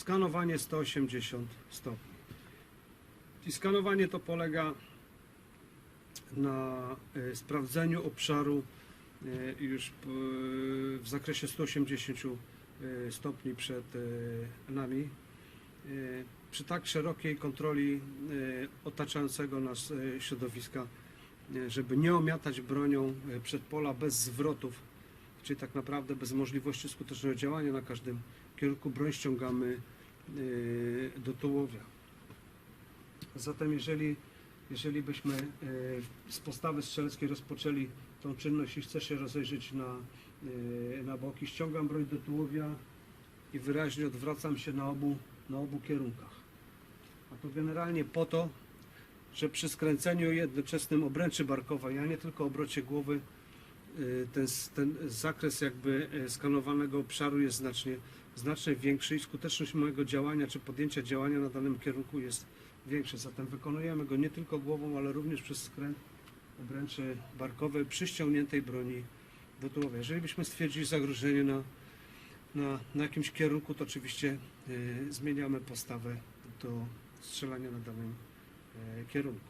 skanowanie 180 stopni. I skanowanie to polega na e, sprawdzeniu obszaru e, już w zakresie 180 e, stopni przed nami. Przy tak szerokiej kontroli otaczającego nas środowiska, żeby nie omiatać bronią przed pola bez zwrotów, czyli tak naprawdę bez możliwości skutecznego działania na każdym kierunku, broń ściągamy e, do tułowia. Zatem jeżeli, jeżeli byśmy e, z postawy strzeleckiej rozpoczęli tą czynność i chcę się rozejrzeć na, e, na boki, ściągam broń do tułowia i wyraźnie odwracam się na obu, na obu kierunkach. A to generalnie po to, że przy skręceniu jednoczesnym obręczy barkowej, a nie tylko obrocie głowy, y, ten, s- ten zakres jakby y, skanowanego obszaru jest znacznie, znacznie większy i skuteczność mojego działania czy podjęcia działania na danym kierunku jest większa. Zatem wykonujemy go nie tylko głową, ale również przez skręt obręczy barkowej przy ściągniętej broni do. Jeżeli byśmy stwierdzili zagrożenie na, na, na jakimś kierunku, to oczywiście y, zmieniamy postawę do strzelania na danym e, kierunku.